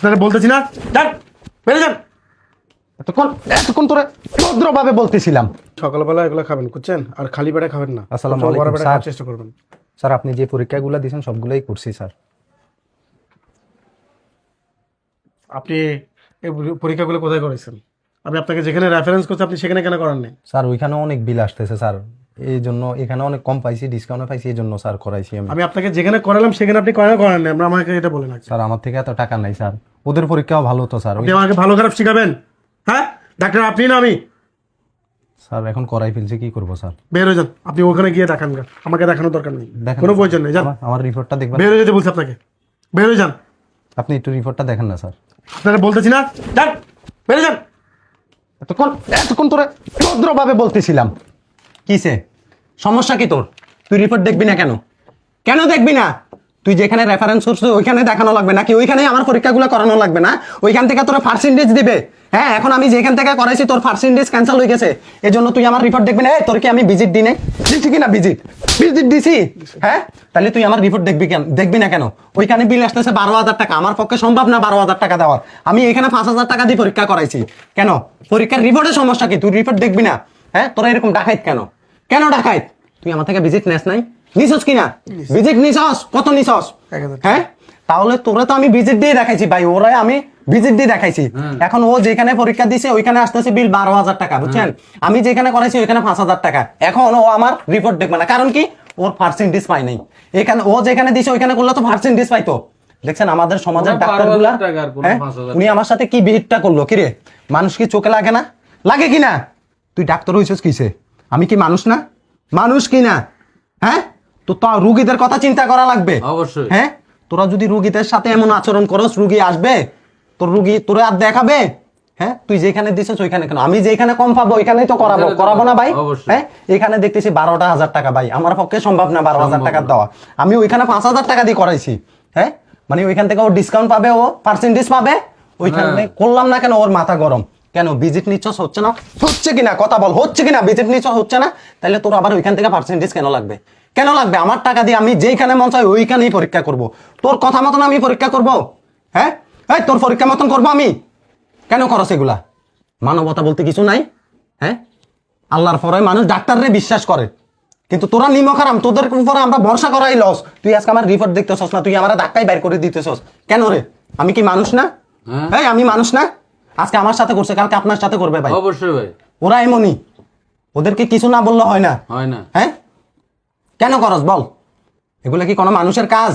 আপনারা বলতেছি না? যান বেরিয়ে যান। এতক্ষণ এতক্ষণ তোরা ভদ্রভাবে বলতেছিলাম। সকালবেলা এগুলো খাবেন বুঝছেন? আর খালি পেটে খাবেন না। আসসালামু আলাইকুম, স্যার। চেষ্টা করবেন। স্যার আপনি যে পরীক্ষাগুলো দিয়েছেন সবগুলোই করছি স্যার। আপনি এই পরীক্ষাগুলো কোথায় করেছেন? আমি আপনাকে যেখানে রেফারেন্স করছি আপনি সেখানে কেন করান নাই স্যার ওইখানে অনেক বিল আসতেছে স্যার। এই জন্য এখানে অনেক কম পাইছি ডিসকাউন্ট পাইছি এই জন্য স্যার করাইছি আমি। আমি আপনাকে যেখানে করালাম সেখানে আপনি কেন করান নাই আমরা আমাকে এটা বলে না স্যার আমার থেকে এত টাকা নাই স্যার। ওদের পরীক্ষাও ভালো হতো স্যার। আপনি আমাকে ভালো খারাপ শিখাবেন? হ্যাঁ? ডাক্তার আপনি না আমি? স্যার এখন করাই ফেলছি কি করব স্যার? বের হয়ে যান। আপনি ওখানে গিয়ে দেখান আমাকে দেখানোর দরকার নেই। কোনো প্রয়োজন নেই যান। আমার- রিপোর্টটা দেখবেন। বের হয়ে যেতে বলছি আপনাকে। বের হয়ে যান। আপনি একটু রিপোর্টটা দেখেন না স্যার। আপনারা বলতেছি না? যান। বেরিয়ে যান। এতক্ষণ এতক্ষণ তোরা ভদ্রভাবে বলতেছিলাম। কিসে? সমস্যা কি তোর? তুই রিপোর্ট দেখবি না কেন? কেন দেখবি না? তুই যেখানে রেফারেন্স করছিস, ওইখানে দেখানো লাগবে, নাকি ওইখানে আমার পরীক্ষাগুলো করানো লাগবে না? ওইখান থেকে তোরা পার্সেন্টেজ দিবে। হ্যাঁ এখন আমি যেখান থেকে করাইছি, তোর পার্সেন্টেজ ক্যান্সেল হয়ে গেছে। এই জন্য তুই আমার রিপোর্ট দেখবি না। তোর কি আমি ভিজিট দিনে দিছি কি না ভিজিট ভিজিট দিছি। হ্যাঁ? তাহলে তুই আমার রিপোর্ট দেখবি কেন? দেখবি না কেন? ওইখানে বিল আসতেছে বারো হাজার টাকা। আমার পক্ষে সম্ভব না বারো হাজার টাকা দেওয়ার। আমি এখানে পাঁচ হাজার টাকা দিয়ে পরীক্ষা করাইছি। কেন? পরীক্ষার রিপোর্টের সমস্যা কি? তুই রিপোর্ট দেখবি না। হ্যাঁ? তোরা এরকম ডাকাইত কেন? কেন ডাকাইত? তুই আমার থেকে ভিজিট নেস নাই? নিছস কিনা? ভিজিট নিছস? কত নিছস? হ্যাঁ? তাহলে তোরা তো আমি ভিজিট দিয়ে দেখাইছি ভাই। ওরাই আমি ভিজিট দিয়ে দেখাইছি। এখন ও যেখানে পরীক্ষা দিছে ওইখানে আসতেছে বিল বারো হাজার টাকা বুঝছেন? আমি যেখানে করাইছি ওইখানে পাঁচ হাজার টাকা। এখন ও আমার রিপোর্ট দেখবে না। কারণ কি? ওর পার্সেন্টেজ পাই নাই। এখানে ও যেখানে দিছে ওইখানে করলে তো পার্সেন্টেজ পাইতো। দেখছেন আমাদের সমাজের ডাক্তার 12,000 টাকা আর কোনো 5,000 উনি আমার সাথে কি বিহিতটা করল? কিরে মানুষ কি চোখে লাগে না? লাগে কিনা? তুই ডাক্তার হইছিস কিসে? আমি কি মানুষ না? মানুষ কিনা? হ্যাঁ? তো তো রুগীদের কথা চিন্তা করা লাগবে। অবশ্যই। হ্যাঁ? তোরা যদি রুগীদের সাথে এমন আচরণ করস রুগী আসবে তোর রুগী তোরা আর দেখাবে। হ্যাঁ? তুই যেখানে দিছিস ওইখানে কেন? আমি যেখানে কম পাবো ওইখানেই তো করাবো। করাবো না ভাই? হ্যাঁ? এখানে দেখতেছি বারোটা হাজার টাকা ভাই। আমার পক্ষে সম্ভব না বারো হাজার টাকা দেওয়া। আমি ওইখানে পাঁচ হাজার টাকা দিয়ে করাইছি। হ্যাঁ? মানে ওইখান থেকে ও ডিসকাউন্ট পাবে ও পার্সেন্টেজ পাবে। ওইখানে হ্যাঁ। করলাম না কেন? ওর মাথা গরম। কেন? ভিজিট নিচ্ছস হচ্ছে না? হচ্ছে কিনা? কথা বল হচ্ছে কিনা? ভিজিট নিচ্ছস হচ্ছে না? তাহলে তোর আবার ওইখান থেকে পার্সেন্টেজ কেন লাগবে? কেন লাগবে? আমার টাকা দিয়ে আমি যেইখানে মন চাই ওইখানেই পরীক্ষা করব। তোর কথা মতন আমি পরীক্ষা করব? হ্যাঁ? এই তোর পরীক্ষা মতন করব আমি? কেন করস এগুলা? মানবতা বলতে কিছু নাই হ্যাঁ? আল্লাহর পরে মানুষ ডাক্তাররে বিশ্বাস করে। কিন্তু তোরা নিমক হারাম তোদের উপরে আমরা ভরসা করাই লস তুই আজকে আমার রিপোর্ট দেখতেছস না তুই আমার ধাক্কাই বাইর করে দিতেছস। কেন রে? আমি কি মানুষ না? হ্যাঁ। আমি মানুষ না? আজকে আমার সাথে করছে কালকে আপনার সাথে করবে ভাই। অবশ্যই ভাই। ওরা এমনই। ওদেরকে কিছু না বললে হয় না। হয় না। হ্যাঁ? কেন করস বল? এগুলো কি কোনো মানুষের কাজ?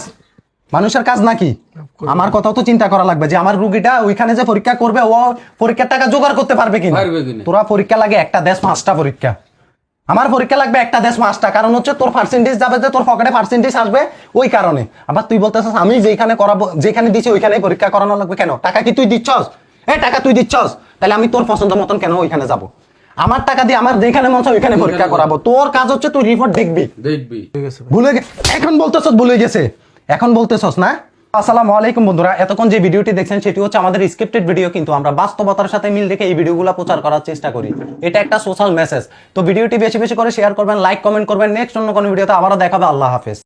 মানুষের কাজ নাকি? আমার কথাও তো চিন্তা করা লাগবে যে আমার রুগীটা ওইখানে যে পরীক্ষা করবে ও পরীক্ষার টাকা জোগাড় করতে পারবে কিনা? তোরা পরীক্ষা লাগে একটা দেশ পাঁচটা পরীক্ষা। আমার পরীক্ষা লাগবে একটা দেশ পাঁচটা কারণ হচ্ছে তোর পার্সেন্টেজ যাবে যে তোর পকেটে পার্সেন্টেজ আসবে ওই কারণে। আবার তুই বলতেছিস আমি যেখানে করাবো যেখানে দিচ্ছি ওইখানে পরীক্ষা করানো লাগবে কেন? টাকা কি তুই দিচ্ছস? এই টাকা তুই দিচ্ছস? তাহলে আমি তোর পছন্দ মতন কেন ওইখানে যাব? আমার টাকা দিয়ে আমার যেখানে মন চায় ওইখানে পরীক্ষা করাবো। তোর কাজ হচ্ছে তুই রিপোর্ট দেখবি। দেখবি। ভুলে গে- এখন বলতেছস ভুলে গেছে। এখন বলতেছস না? আসসালামু আলাইকুম বন্ধুরা এতক্ষণ যে ভিডিওটি দেখছেন সেটি হচ্ছে আমাদের স্ক্রিপ্টেড ভিডিও কিন্তু আমরা বাস্তবতার সাথে মিল রেখে এই ভিডিওগুলো প্রচার করার চেষ্টা করি। এটা একটা সোশ্যাল মেসেজ তো ভিডিওটি বেশি বেশি করে শেয়ার করবেন লাইক কমেন্ট করবেন। নেক্সট অন্য কোনো ভিডিওতে আবারও দেখাবে। আল্লাহ হাফেজ।